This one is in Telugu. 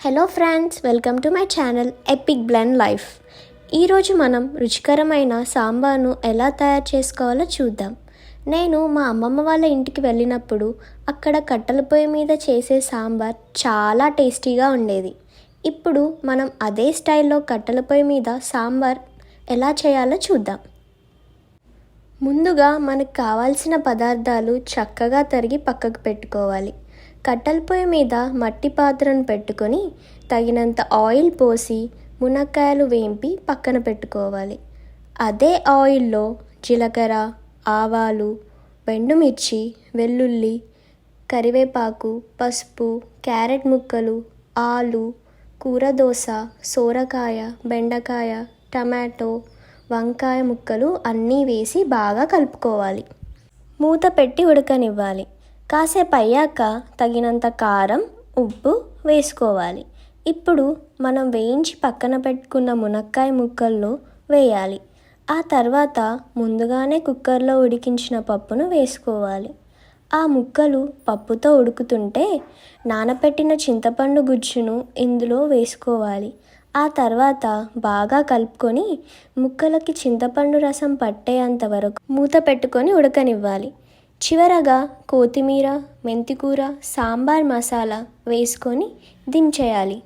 Hello friends welcome to my channel epic blend life ఈరోజు మనం రుచికరమైన సాంబార్ను ఎలా తయారు చేసుకోవాలో చూద్దాం. నేను మా అమ్మమ్మ వాళ్ళ ఇంటికి వెళ్ళినప్పుడు అక్కడ కట్టెల పొయ్యి మీద చేసే సాంబార్ చాలా టేస్టీగా ఉండేది. ఇప్పుడు మనం అదే స్టైల్లో కట్టెల పొయ్యి మీద సాంబార్ ఎలా చేయాలో చూద్దాం. ముందుగా మనకు కావాల్సిన పదార్థాలు చక్కగా తరిగి పక్కకు పెట్టుకోవాలి. కట్టెల పొయ్యి మీద మట్టి పాత్రను పెట్టుకొని తగినంత ఆయిల్ పోసి మునక్కాయలు వేంపి పక్కన పెట్టుకోవాలి. అదే ఆయిల్లో జీలకర్ర ఆవాలు ఎండుమిర్చి వెల్లుల్లి కరివేపాకు పసుపు క్యారెట్ ముక్కలు ఆలు కూరదోస సోరకాయ బెండకాయ టమాటో వంకాయ ముక్కలు అన్నీ వేసి బాగా కలుపుకోవాలి. మూత పెట్టి ఉడకనివ్వాలి. కాసేపు అయ్యాక తగినంత కారం ఉప్పు వేసుకోవాలి. ఇప్పుడు మనం వేయించి పక్కన పెట్టుకున్న మునక్కాయ ముక్కల్లో వేయాలి. ఆ తర్వాత ముందుగానే కుక్కర్లో ఉడికించిన పప్పును వేసుకోవాలి. ఆ ముక్కలు పప్పుతో ఉడుకుతుంటే నానపెట్టిన చింతపండు గుజ్జును ఇందులో వేసుకోవాలి. ఆ తర్వాత బాగా కలుపుకొని ముక్కలకి చింతపండు రసం పట్టేంత వరకు మూత పెట్టుకొని ఉడకనివ్వాలి. చివరగా కొత్తిమీర మెంతికూర సాంబార్ మసాలా వేసుకొని దించేయాలి.